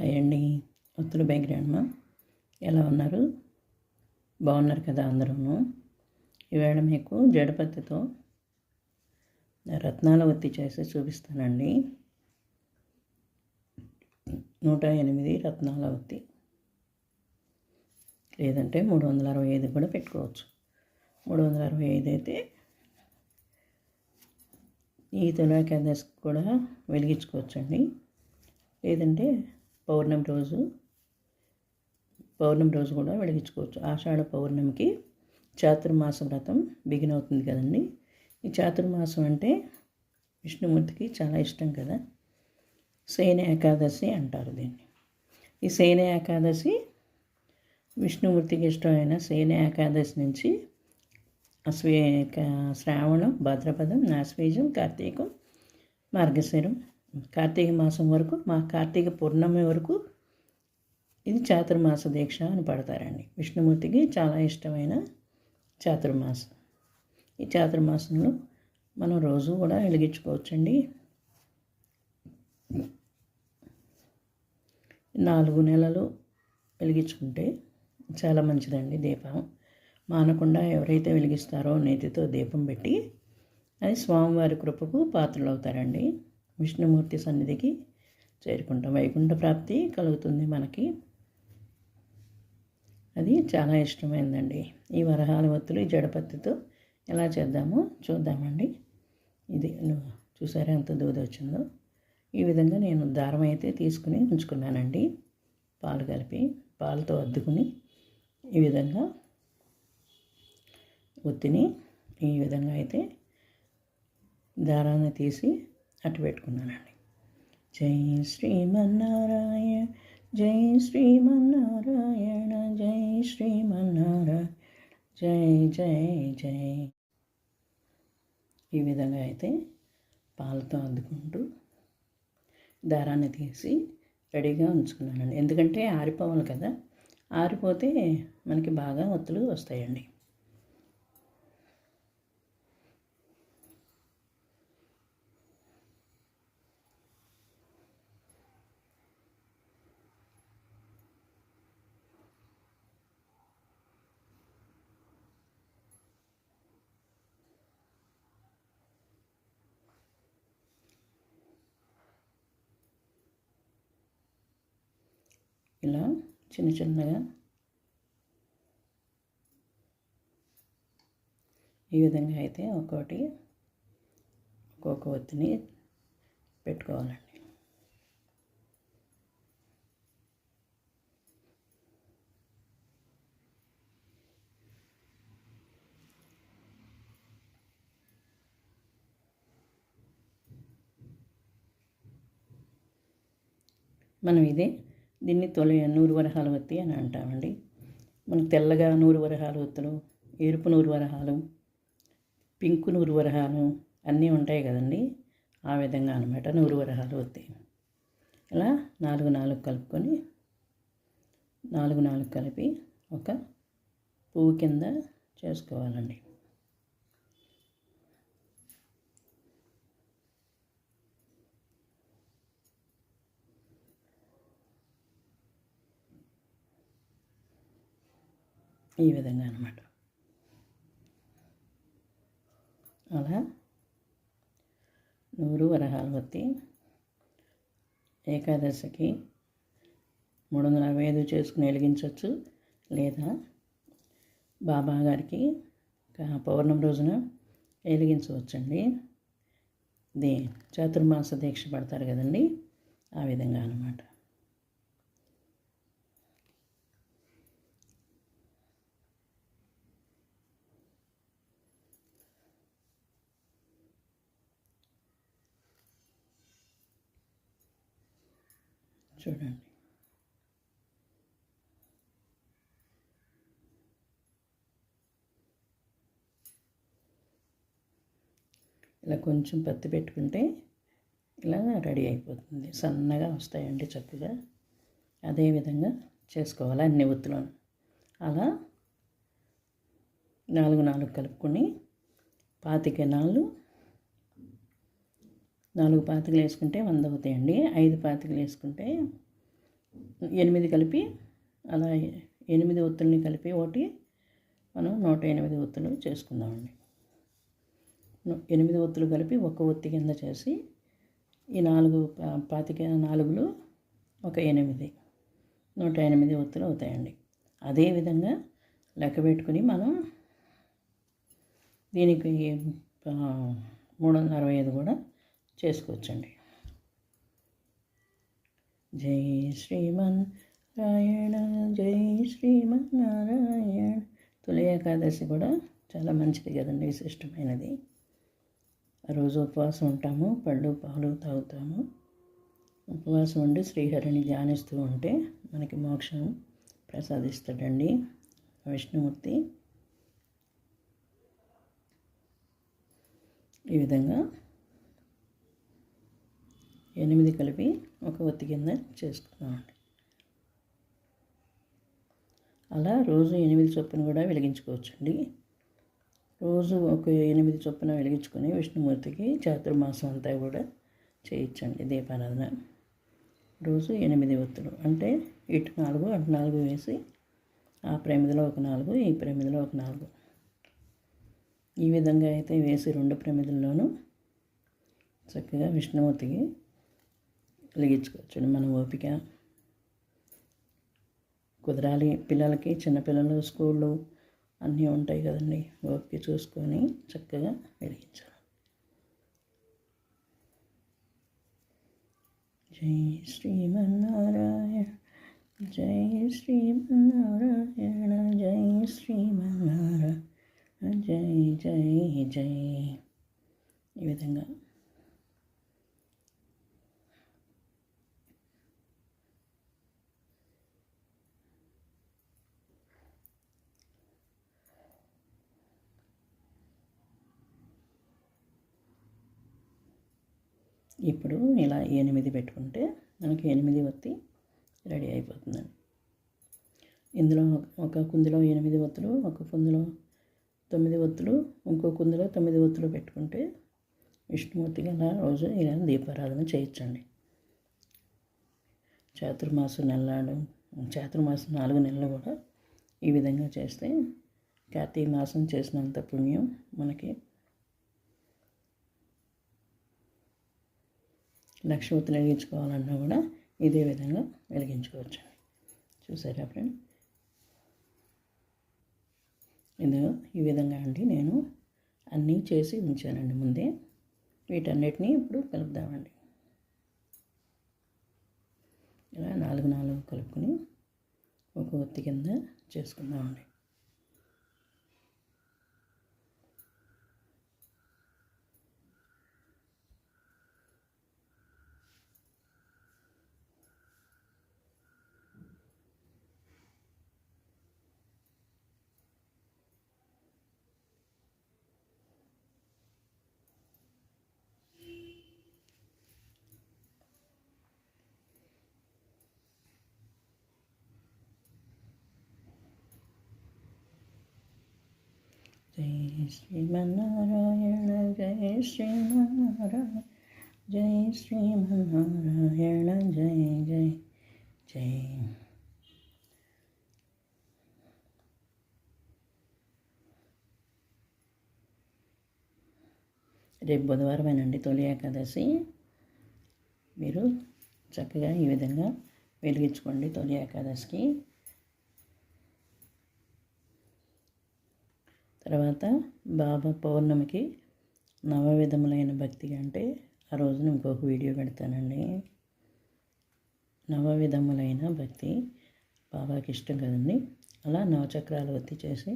Hi అండి. ఒత్తుల background ఎలా ఉన్నారు? బాగున్నారు కదా అందరూ ఈవేళ మీకు జడపత్తితో రత్నాల ఒత్తి చేసి చూపిస్తానండి. నూట ఎనిమిది రత్నాల ఒత్తి లేదంటే మూడు వందల అరవై ఐదు కూడా పెట్టుకోవచ్చు. మూడు వందల అరవై ఐదు అయితే ఈ తులాకేదాస్ కూడా వెలిగించుకోవచ్చండి. లేదంటే పౌర్ణమి రోజు పౌర్ణమి రోజు కూడా వెలిగించుకోవచ్చు. ఆషాఢ పౌర్ణమికి చాతుర్మాస వ్రతం బిగిన్ అవుతుంది కదండి. ఈ చాతుర్మాసం అంటే విష్ణుమూర్తికి చాలా ఇష్టం కదా. శయన ఏకాదశి అంటారు దీన్ని. ఈ శయన ఏకాదశి విష్ణుమూర్తికి ఇష్టమైన శయన ఏకాదశి నుంచి అశ్వే శ్రావణం భాద్రపదం నాశ్వేజం కార్తీకం మార్గశిరం కార్తీక మాసం వరకు మా కార్తీక పూర్ణమి వరకు ఇది చాతుర్మాస దీక్ష అని పడతారండి. విష్ణుమూర్తికి చాలా ఇష్టమైన చాతుర్మాసం. ఈ చాతుర్మాసంలో మనం రోజు కూడా వెలిగించుకోవచ్చండి. నాలుగు నెలలు వెలిగించుకుంటే చాలా మంచిదండి దీపం. మానకుండా ఎవరైతే వెలిగిస్తారో నేతితో దీపం పెట్టి అది స్వామివారి కృపకు పాత్రలు అవుతారండి విష్ణుమూర్తి సన్నిధికి చేరుకుంటాం. వైకుంఠ ప్రాప్తి కలుగుతుంది మనకి. అది చాలా ఇష్టమైందండి. ఈ వరహాల ఒత్తులు ఈ జడపత్తితో ఎలా చేద్దామో చూద్దామండి. ఇది చూసారా ఎంత దూది వచ్చిందో? ఈ విధంగా నేను దారం అయితే తీసుకుని ఉంచుకున్నానండి. పాలు కలిపి పాలతో అద్దుకుని ఈ విధంగా ఒత్తిని ఈ విధంగా అయితే దారాన్ని తీసి అటు పెట్టుకున్నానండి. జై శ్రీమన్నారాయణ జై శ్రీమన్నారాయణ జై శ్రీమన్నారాయణ జై జై జై. ఈ విధంగా అయితే పాలతో అద్దుకుంటూ దారాన్ని తీసి రెడీగా ఉంచుకున్నానండి. ఎందుకంటే ఆరిపోవాలి కదా. ఆరిపోతే మనకి బాగా ఒత్తులు వస్తాయండి ఇలా చిన్న చిన్నగా. ఈ విధంగా అయితే ఒక్కొక్కటి ఒక్కొక్క ఒత్తిని పెట్టుకోవాలండి. మనం ఇదే దీన్ని తొలి నూరు వరహాల వత్తి అని అంటామండి. మనకు తెల్లగా నూరు వరహాల వత్తులు ఎరుపు నూరు వరహాలు పింక్ నూరు వరహాలు అన్నీ ఉంటాయి కదండి. ఆ విధంగా అనమాట నూరు వరహాలు వత్తాయి ఇలా నాలుగు నాలుగు కలుపుకొని నాలుగు నాలుగు కలిపి ఒక పువ్వు కింద చేసుకోవాలండి. ఈ విధంగా అనమాట అలా. నూరు వరహాలు వత్తి. ఏకాదశికి మూడు వందల అరవై ఐదు చేసుకుని వెలిగించవచ్చు లేదా బాబా గారికి పౌర్ణమి రోజున వెలిగించవచ్చండి. దే చాతుర్మాస దీక్ష పడతారు కదండి. ఆ విధంగా అనమాట చూడండి ఇలా కొంచెం పత్తి పెట్టుకుంటే ఇలా రెడీ అయిపోతుంది. సన్నగా వస్తాయండి చక్కగా. అదేవిధంగా చేసుకోవాలి అన్ని ఒత్తులను. అలా నాలుగు నాలుగు కలుపుకొని పాతిక నాలుగు నాలుగు పాతికలు వేసుకుంటే వంద అవుతాయండి. ఐదు పాతికలు వేసుకుంటే ఎనిమిది కలిపి అలా ఎనిమిది ఒత్తుల్ని కలిపి ఒకటి మనం నూట ఎనిమిది ఒత్తులు చేసుకుందామండి. ఎనిమిది ఒత్తులు కలిపి ఒక ఒత్తి కింద చేసి ఈ నాలుగు పా- పాతిక నాలుగులు ఒక ఎనిమిది. నూట ఎనిమిది ఒత్తులు అవుతాయండి. అదేవిధంగా లెక్క పెట్టుకుని మనం దీనికి మూడు వందల అరవై ఐదు కూడా చేసుకోవచ్చండి. జై శ్రీమన్ నారాయణ జై శ్రీమన్నారాయణ. తులి ఏకాదశి కూడా చాలా మంచిది కదండి విశిష్టమైనది. రోజు ఉపవాసం ఉంటాము పళ్ళు పాలు తాగుతాము. ఉపవాసం ఉండి శ్రీహరిని ధ్యానిస్తూ ఉంటే మనకి మోక్షం ప్రసాదిస్తాడండి విష్ణుమూర్తి. ఈ విధంగా ఎనిమిది కలిపి ఒక ఒత్తి కింద చేసుకున్నామండి. అలా రోజు ఎనిమిది చొప్పున కూడా వెలిగించుకోవచ్చండి. రోజు ఒక ఎనిమిది చొప్పున వెలిగించుకొని విష్ణుమూర్తికి చాతుర్మాసం అంతా కూడా చేయించండి దీపారాధన. రోజు ఎనిమిది ఒత్తులు. అంటే ఇటు నాలుగు అటు నాలుగు వేసి ఆ ప్రమిదిలో ఒక నాలుగు ఈ ప్రమిదిలో ఒక నాలుగు. ఈ విధంగా అయితే వేసి రెండు ప్రమిదుల్లోనూ చక్కగా విష్ణుమూర్తికి వెలిగించుకోవచ్చు మన ఓపిక. కుదరాలి. పిల్లలకి చిన్నపిల్లలు స్కూళ్ళు అన్నీ ఉంటాయి కదండి. ఓపిక చూసుకొని చక్కగా వెలిగించాలి. జై శ్రీమన్నారాయణ జై శ్రీమన్నారాయణ జై శ్రీమన్నారాయణ జై జై జై. ఈ విధంగా ఇప్పుడు ఇలా ఎనిమిది పెట్టుకుంటే మనకి ఎనిమిది ఒత్తి రెడీ అయిపోతుందండి. ఇందులో ఒక కుందిలో ఎనిమిది ఒత్తులు ఒక కుందిలో తొమ్మిది ఒత్తులు ఇంకో కుందిలో తొమ్మిది ఒత్తులు పెట్టుకుంటే విష్ణుమూర్తికి అలా రోజు ఇలా దీపారాధన చేయొచ్చండి చాతుర్మాసం నెలలు చాతుర్మాసం నాలుగు నెలలు కూడా ఈ విధంగా చేస్తే కార్తీక మాసం చేసినంత పుణ్యం మనకి లక్ష్మీవతి వెలిగించుకోవాలన్నా కూడా ఇదే విధంగా వెలిగించుకోవచ్చు. చూసారా ఫ్రెండ్? ఇది ఈ విధంగా అండి నేను అన్నీ చేసి ఉంచానండి ముందే. వీటన్నిటిని ఇప్పుడు కలుపుదామండి. ఇలా నాలుగు నాలుగు కలుపుకొని ఒక ఒత్తి కింద చేసుకుందామండి. జై శ్రీమన్నారాయణ జై శ్రీమన్నారాయణ జై శ్రీమన్నారాయణ జై జై జై. రేపు బుధవారమేనండి తొలి ఏకాదశి. మీరు చక్కగా ఈ విధంగా వెలిగించుకోండి తొలి ఏకాదశికి. తర్వాత బాబా పౌర్ణమికి నవవిధములైన భక్తి అంటే ఆ రోజున ఇంకొక వీడియో పెడతానండి. నవవిధములైన భక్తి బాబాకి ఇష్టం కదండి. అలా నవచక్రాలు వత్తి చేసి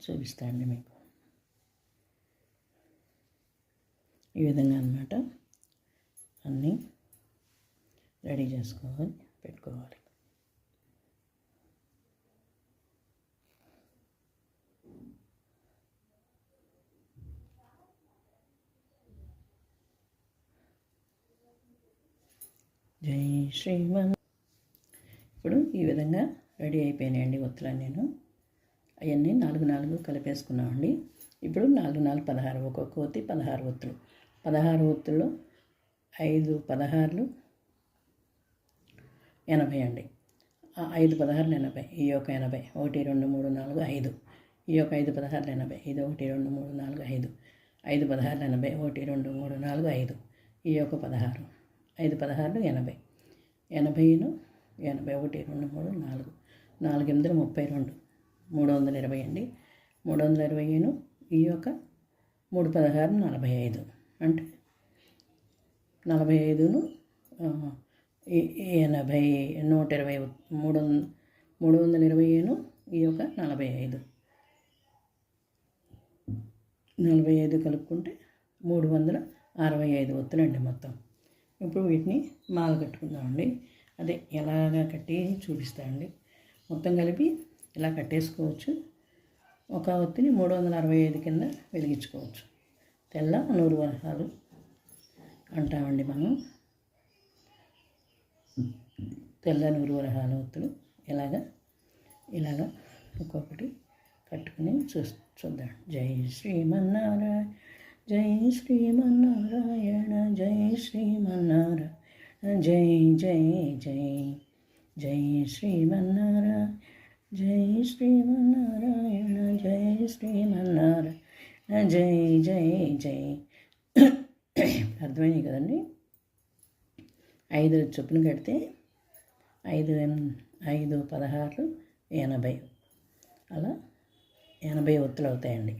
చూపిస్తానండి మీకు. ఈ విధంగా అన్నమాట. అన్నీ రెడీ చేసుకోవాలి పెట్టుకోవాలి. జై శ్రీమన్. ఇప్పుడు ఈ విధంగా రెడీ అయిపోయినాయండి ఒత్తులని నేను. అవన్నీ నాలుగు నాలుగు కలిపేసుకున్నామండి ఇప్పుడు నాలుగు నాలుగు పదహారు ఒక్కొక్క ఒత్తి పదహారు ఒత్తులు. పదహారు ఒత్తుల్లో ఐదు పదహారులు ఎనభై అండి. ఐదు పదహారులు ఎనభై ఈ యొక్క ఎనభై. ఒకటి రెండు మూడు నాలుగు ఐదు. ఈ యొక్క ఐదు పదహారులు ఎనభై ఇది ఒకటి రెండు మూడు నాలుగు ఐదు. ఐదు పదహారులు ఎనభై ఒకటి రెండు మూడు నాలుగు ఐదు. ఈ యొక్క పదహారు. ఐదు పదహారులు ఎనభై. ఎనభైను ఎనభై ఒకటి రెండు మూడు నాలుగు. నాలుగు ఎనిమిది ముప్పై రెండు. మూడు వందల ఇరవై అండి. మూడు వందల ఇరవైను ఈ యొక్క మూడు పదహారు నలభై ఐదు. అంటే నలభై ఐదును ఎనభై నూట ఇరవై మూడు వంద మూడు వందల ఇరవై ఏను ఈ యొక్క నలభై ఐదు. నలభై ఐదు కలుపుకుంటే మూడు వందల అరవై ఐదు వత్తులండి మొత్తం. ఇప్పుడు వీటిని మాల కట్టుకుందామండి. అదే ఎలాగా కట్టి చూపిస్తామండి మొత్తం కలిపి ఇలా కట్టేసుకోవచ్చు. ఒక ఒత్తిని మూడు వందల అరవై ఐదు కింద వెలిగించుకోవచ్చు. తెల్ల నూరు వరహాలు అంటామండి మనం. తెల్ల నూరు వరహాల ఒత్తులు ఇలాగా ఇలాగా ఒక్కొక్కటి కట్టుకుని చూ చూద్దాం. జై శ్రీమన్నారాయణ జై శ్రీమన్నారాయణ జై శ్రీమన్నారాయణ జై జై జై జై శ్రీమన్నారాయణ జై శ్రీమన్నారాయణ జై శ్రీమన్నారాయణ జై జై జై. అర్థమైంది కదండి? ఐదు చొప్పున కడితే ఐదు ఎన్- ఐదు పదహారు ఎనభై. అలా ఎనభై ఒత్తులు అవుతాయండి.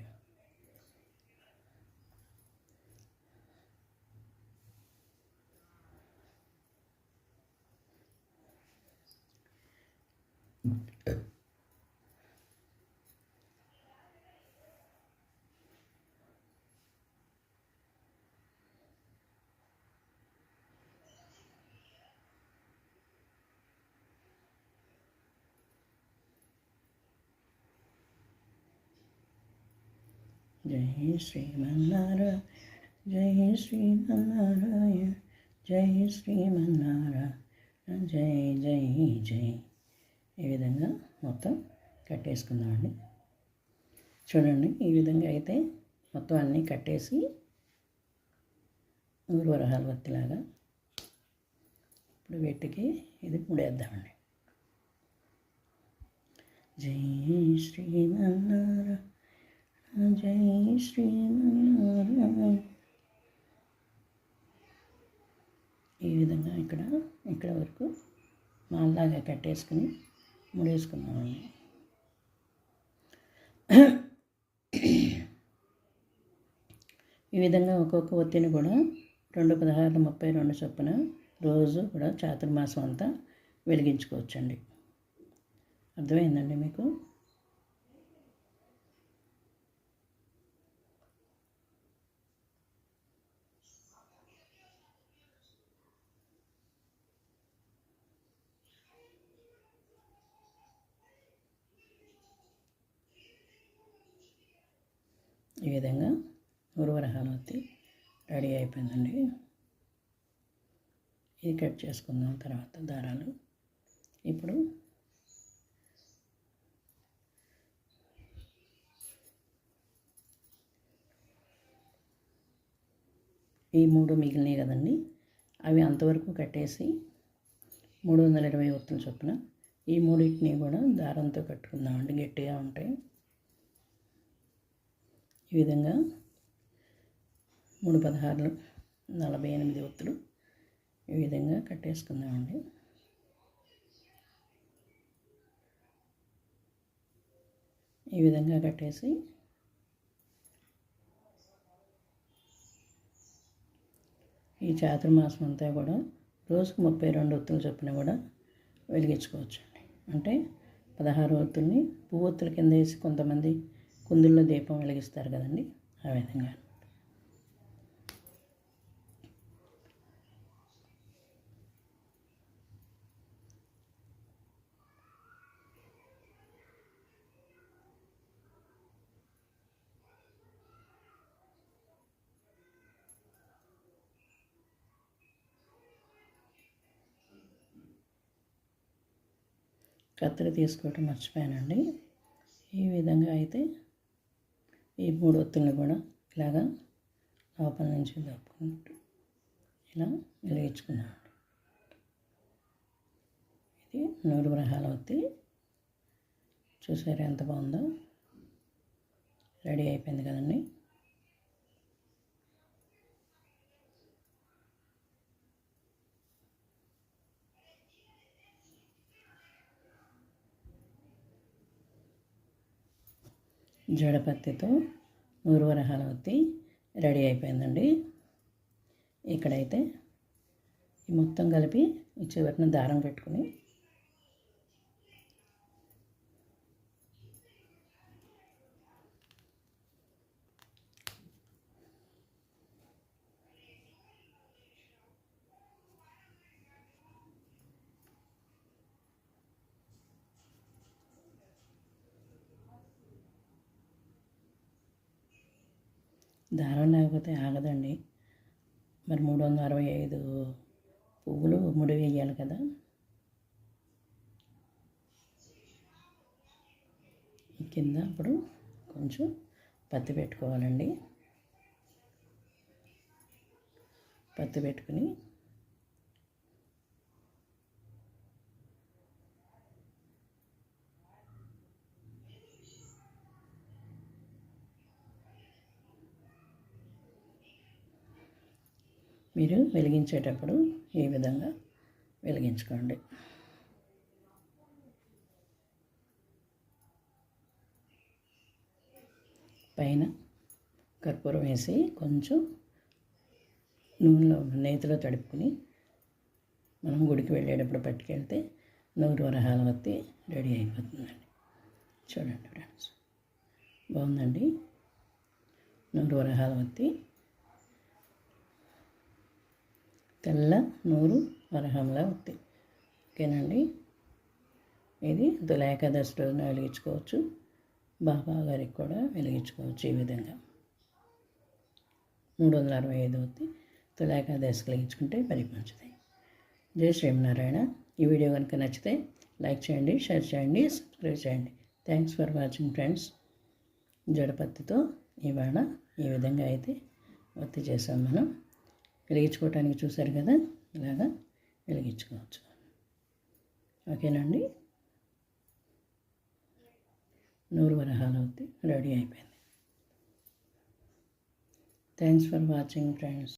జై శ్రీమన్నారాయణ జై శ్రీమన్నారాయణ జై శ్రీమన్నారాయణ జై జై జై. ఈ విధంగా మొత్తం కట్టేసుకుందామండి. చూడండి ఈ విధంగా అయితే మొత్తం అన్నీ కట్టేసి ఊరు వరహాల వత్తిలాగా ఇప్పుడు వీటికి ఇది ముడేద్దామండి. జై శ్రీమన్నారాయణ జై శ్రీమన్నారాయణ ఈ విధంగా ఇక్కడ ఇక్కడ వరకు మాల్లాగా కట్టేసుకుని ముడేసుకున్నామండి. ఈ విధంగా ఒక్కొక్క ఒత్తిని కూడా రెండు పదహారు ముప్పై రెండు చొప్పున రోజు కూడా చాతుర్మాసం అంతా వెలిగించుకోవచ్చండి. అర్థమైందండి మీకు ఈ విధంగా ఉర్వరహానొత్తి రెడీ అయిపోయిందండి. ఇది కట్ చేసుకుందాం తర్వాత దారాలు. ఇప్పుడు ఈ మూడు మిగిలినాయి కదండి. అవి అంతవరకు కట్టేసి మూడు వందల ఇరవై ఒత్తులు చొప్పున ఈ మూడింటిని కూడా దారంతో కట్టుకుందామండి. గట్టిగా ఉంటాయి ఈ విధంగా మూడు పదహారులు నలభై ఎనిమిది ఒత్తులు ఈ విధంగా కట్టేసుకుందామండి. ఈ విధంగా కట్టేసి ఈ చాతుర్మాసం అంతా కూడా రోజుకు ముప్పై రెండు ఒత్తులు చొప్పున కూడా వెలిగించుకోవచ్చు అంటే పదహారు ఒత్తుల్ని పువ్వొత్తుల కింద వేసి కొంతమంది కుందుల్లో దీపం వెలిగిస్తారు కదండి ఆ విధంగా. కత్తెర తీసుకోవటం మర్చిపోయానండి. ఈ విధంగా అయితే ఈ మూడు ఒత్తులను కూడా ఇలాగా లోపల నుంచి దప్పుకుంటూ ఇలా వెలిగించుకున్నాను నూరు గ్రహాల ఒత్తి చూసారు ఎంత బాగుందో? రెడీ అయిపోయింది కదండి. జడపత్తితో నూరు వరహాల ఒత్తి రెడీ అయిపోయిందండి. ఇక్కడైతే ఈ మొత్తం కలిపి ఈ చివరిన దారం పెట్టుకుని దారం లేకపోతే ఆగదండి. మరి మూడు వందల అరవై ఐదు పువ్వులు ముడి వేయాలి కదా. కింద అప్పుడు కొంచెం పత్తి పెట్టుకోవాలండి. పత్తి పెట్టుకుని మీరు వెలిగించేటప్పుడు ఈ విధంగా వెలిగించుకోండి. పైన కర్పూరం వేసి కొంచెం నూనెలో నేతిలో తడుపుకుని మనం గుడికి వెళ్ళేటప్పుడు పట్టుకెళ్తే నూరు వరహాల వత్తి రెడీ అయిపోతుందండి. చూడండి ఫ్రెండ్స్. బాగుందండి? నూరు వరహాల వత్తి తెల్ల నూరు వరహంలా ఉంది ఓకేనండి? ఇది తుల ఏకాదశి రోజున వెలిగించుకోవచ్చు. బాబా గారికి కూడా వెలిగించుకోవచ్చు ఈ విధంగా. మూడు వందల అరవై ఐదు వద్ది తుల ఏకాదశి వెలిగించుకుంటే మరి మంచిది జై శ్రీమనారాయణ ఈ వీడియో కనుక నచ్చితే లైక్ చేయండి షేర్ చేయండి సబ్స్క్రైబ్ చేయండి. థ్యాంక్స్ ఫర్ వాచింగ్ ఫ్రెండ్స్ జడపత్తితో ఇవాళ ఈ విధంగా అయితే వత్తి చేసాం మనం. వెలిగించుకోవటానికి చూశారు కదా? ఇలాగా వెలిగించుకోవచ్చు. ఓకేనండి? నూరు వరహాలు అవుతుంది రెడీ అయిపోయింది. Thanks for watching friends